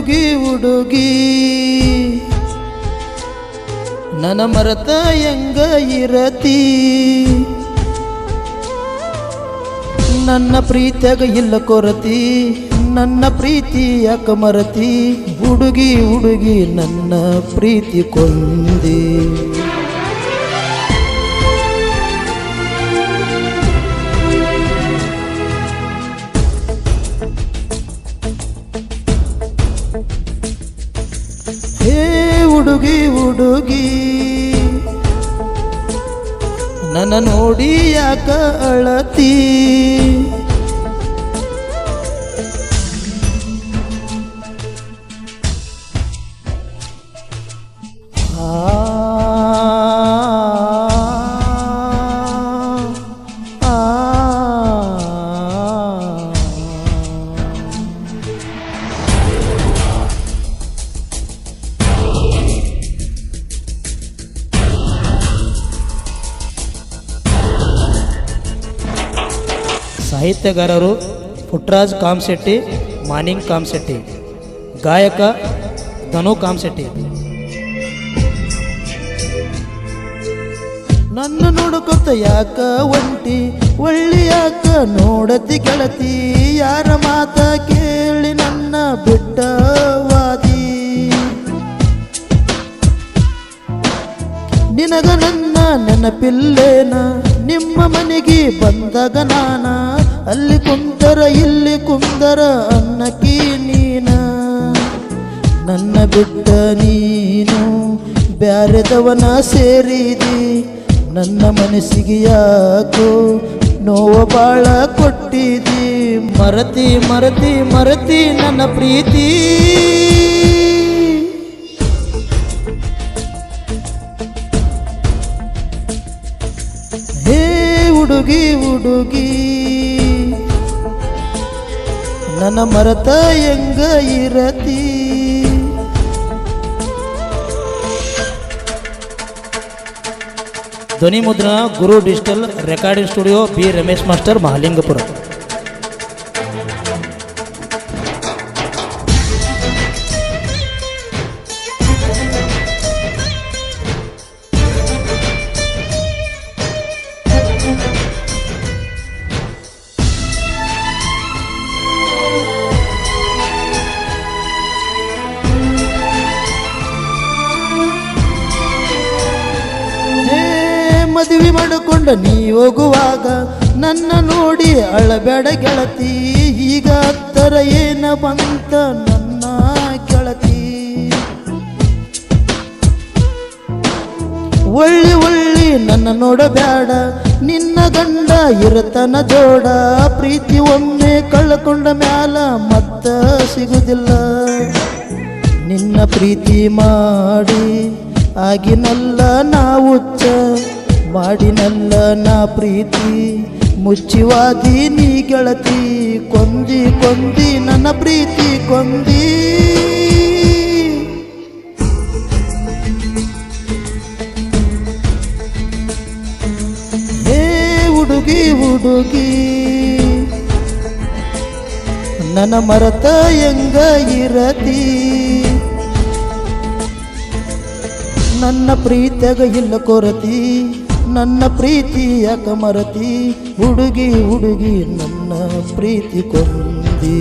ಹುಡುಗಿ ಹುಡುಗಿ. ನನ್ನ ಮರತ ಹೆಂಗ ಇರತಿ? ನನ್ನ ಪ್ರೀತಿಯಾಗ ಇಲ್ಲ ಕೊರತಿ, ನನ್ನ ಪ್ರೀತಿ ಯಾಕ ಮರತಿ? ಹುಡುಗಿ ಹುಡುಗಿ ನನ್ನ ಪ್ರೀತಿ ಕೊಂದಿ. ಹುಡುಗಿ ಹುಡುಗಿ. ನನ್ನ ನೋಡಿ ಯಾಕ ಅಳತಿ? ಸಾಹಿತ್ಯಗಾರರು ಪುಟ್ರಾಜ್ ಕಾಮಶೆಟ್ಟಿ, ಮಾನಿಂಗ್ ಕಾಮಶೆಟ್ಟಿ, ಗಾಯಕ ಧನು ಕಾಮಶೆಟ್ಟಿ. ನನ್ನ ನೋಡ್ಕೊತ ಯಾಕ ಒಂಟಿ, ಒಳ್ಳಿ ಯಾಕ ನೋಡತಿ ಗೆಳತಿ, ಯಾರ ಮಾತ ಕೇಳಿ ನನ್ನ ಬಿಟ್ಟವಾದಿ. ನಿನಗ ನನ್ನ ನೆನಪಿಲ್ಲೇನ, ನಿಮ್ಮ ಮನೆಗೆ ಬಂದಾಗ ನಾನ ಅಲ್ಲಿ ಕುಂದರ, ಇಲ್ಲಿ ಕುಂದರ ಅನ್ನಕಿ ನೀನ ನನ್ನ ಬಿಟ್ಟ ನೀನು, ಬ್ಯಾರೆದವನ ಸೇರಿದಿ. ನನ್ನ ಮನಸ್ಸಿಗೆ ಯಾಕೋ ನೋವ ಬಾಳ ಕೊಟ್ಟಿದಿ. ಮರತಿ ಮರತಿ ಮರತಿ ನನ್ನ ಪ್ರೀತಿ. ಹೇ ಹುಡುಗಿ ಹುಡುಗಿ. ನನ್ನ ಮರತ ಹೆಂಗ ಇರತಿ? ಧ್ವನಿ ಮುದ್ರಣ Guru digital recording studio B Ramesh master Mahalingapura. ಮದುವೆ ಮಾಡಿಕೊಂಡ ನೀ ಹೋಗುವಾಗ ನನ್ನ ನೋಡಿ ಅಳಬೇಡ ಗೆಳತಿ. ಈಗ ಹತ್ತರ ಏನ ಬಂತ ನನ್ನ ಗೆಳತಿ. ಒಳ್ಳಿ ಒಳ್ಳಿ ನನ್ನ ನೋಡಬೇಡ, ನಿನ್ನ ಗಂಡ ಇರತನ ಜೋಡ. ಪ್ರೀತಿ ಒಮ್ಮೆ ಕಳ್ಕೊಂಡ ಮ್ಯಾಲ ಮತ್ತ ಸಿಗುದಿಲ್ಲ. ನಿನ್ನ ಪ್ರೀತಿ ಮಾಡಿ ಆಗಿನಲ್ಲ ನಾವು ಮಾಡಿನಲ್ಲ ನಾ ಪ್ರೀತಿ. ಮುಚ್ಚಿವಾದಿ ನೀ ಗೆಳತಿ, ಕೊಂದಿ ಕೊಂದಿ ನನ್ನ ಪ್ರೀತಿ, ಕೊಂದಿ. ಹೇ ಹುಡುಗಿ ಹುಡುಗಿ, ನನ್ನ ಮರತ ಹೆಂಗ ಇರತಿ? ನನ್ನ ಪ್ರೀತಿಯಾಗ ಇಲ್ಲ ಕೊರತಿ. ನನ್ನ ಪ್ರೀತಿಯ ಕಮರತಿ ಹುಡುಗಿ ಹುಡುಗಿ ನನ್ನ ಪ್ರೀತಿ ಕೊಂದಿ.